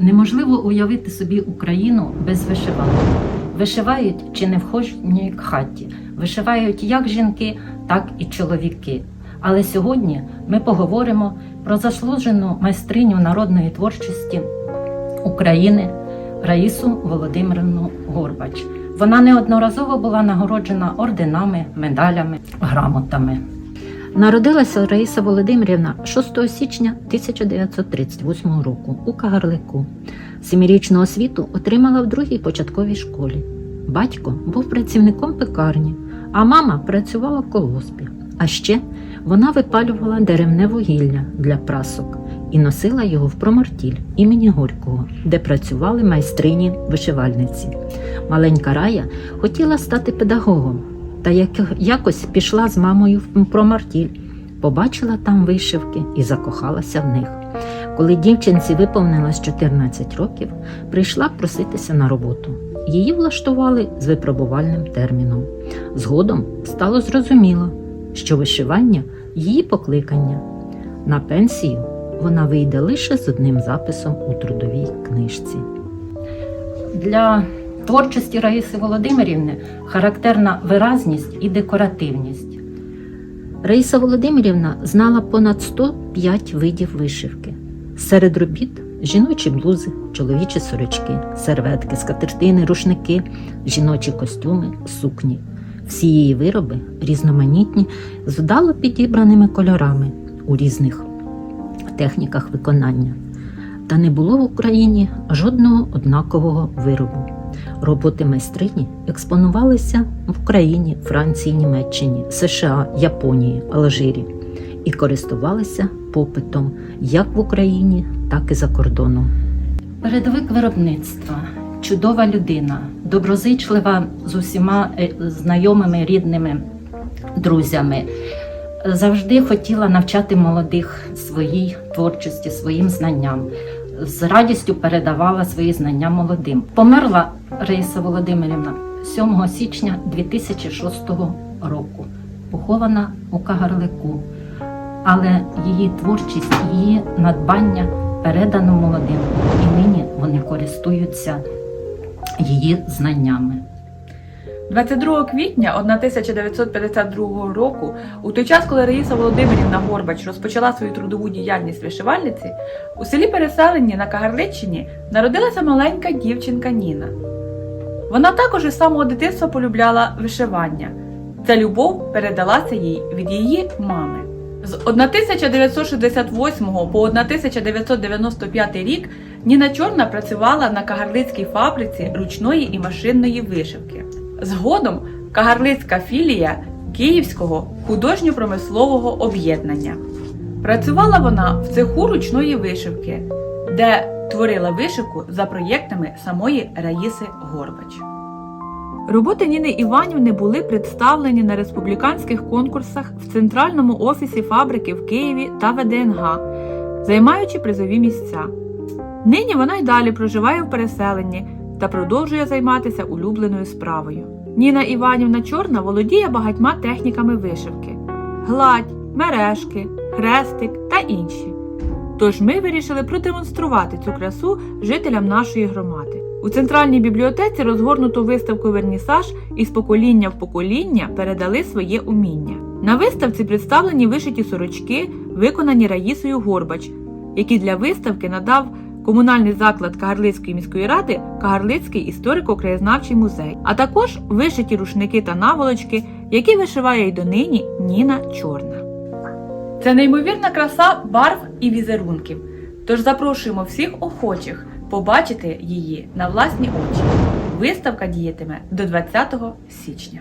Неможливо уявити собі Україну без вишиванок. Вишивають чи не в кожній хаті. Вишивають як жінки, так і чоловіки. Але сьогодні ми поговоримо про заслужену майстриню народної творчості України Раїсу Володимирівну Горбач. Вона неодноразово була нагороджена орденами, медалями, грамотами. Народилася Раїса Володимирівна 6 січня 1938 року у Кагарлику. Семирічну освіту отримала в другій початковій школі. Батько був працівником пекарні, а мама працювала в колгоспі. А ще вона випалювала деревне вугілля для прасок і носила його в промартіль імені Горького, де працювали майстрині вишивальниці. Маленька Рая хотіла стати педагогом, та як, якось пішла з мамою в промартіль, побачила там вишивки і закохалася в них. Коли дівчинці виповнилось 14 років, прийшла проситися на роботу. Її влаштували з випробувальним терміном. Згодом стало зрозуміло, що вишивання її покликання. На пенсію вона вийде лише з одним записом у трудовій книжці. Для творчості Раїси Володимирівни характерна виразність і декоративність. Раїса Володимирівна знала понад 105 видів вишивки. Серед робіт жіночі блузи, чоловічі сорочки, серветки, скатертини, рушники, жіночі костюми, сукні. Всі її вироби різноманітні, з вдало підібраними кольорами у різних техніках виконання. Та не було в Україні жодного однакового виробу. Роботи майстрині експонувалися в Україні, Франції, Німеччині, США, Японії, Алжирі і користувалися попитом як в Україні, так і за кордоном. Передовик виробництва, чудова людина, доброзичлива з усіма е, знайомими, рідними, друзями. Завжди хотіла навчати молодих своїй творчості, своїм знанням. З радістю передавала свої знання молодим. Померла Раїса Володимирівна 7 січня 2006 року, похована у Кагарлику. Але її творчість, її надбання передано молодим, і нині вони користуються її знаннями. 22 квітня 1952 року, у той час, коли Раїса Володимирівна Горбач розпочала свою трудову діяльність вишивальниці, у селі Переселенні на Кагарличчині народилася маленька дівчинка Ніна. Вона також із самого дитинства полюбляла вишивання. Ця любов передалася їй від її мами. З 1968 по 1995 рік Ніна Чорна працювала на Кагарлицькій фабриці ручної і машинної вишивки. Згодом Кагарлицька філія Київського художньо-промислового об'єднання. Працювала вона в цеху ручної вишивки, де творила вишивку за проєктами самої Раїси Горбач. Роботи Ніни Іванівни були представлені на республіканських конкурсах в центральному офісі фабрики в Києві та ВДНГ, займаючи призові місця. Нині вона й далі проживає в переселенні та продовжує займатися улюбленою справою. Ніна Іванівна Чорна володіє багатьма техніками вишивки: гладь, мережки, хрестик та інші. Тож ми вирішили продемонструвати цю красу жителям нашої громади. У центральній бібліотеці розгорнуто виставку Вернісаж і з покоління в покоління передали своє уміння. На виставці представлені вишиті сорочки, виконані Раїсою Горбач, які для виставки надав комунальний заклад Кагарлицької міської ради Кагарлицький історико-краєзнавчий музей, а також вишиті рушники та наволочки, які вишиває й донині Ніна Чорна. Це неймовірна краса барв і візерунків. Тож запрошуємо всіх охочих побачити її на власні очі. Виставка діятиме до 20 січня.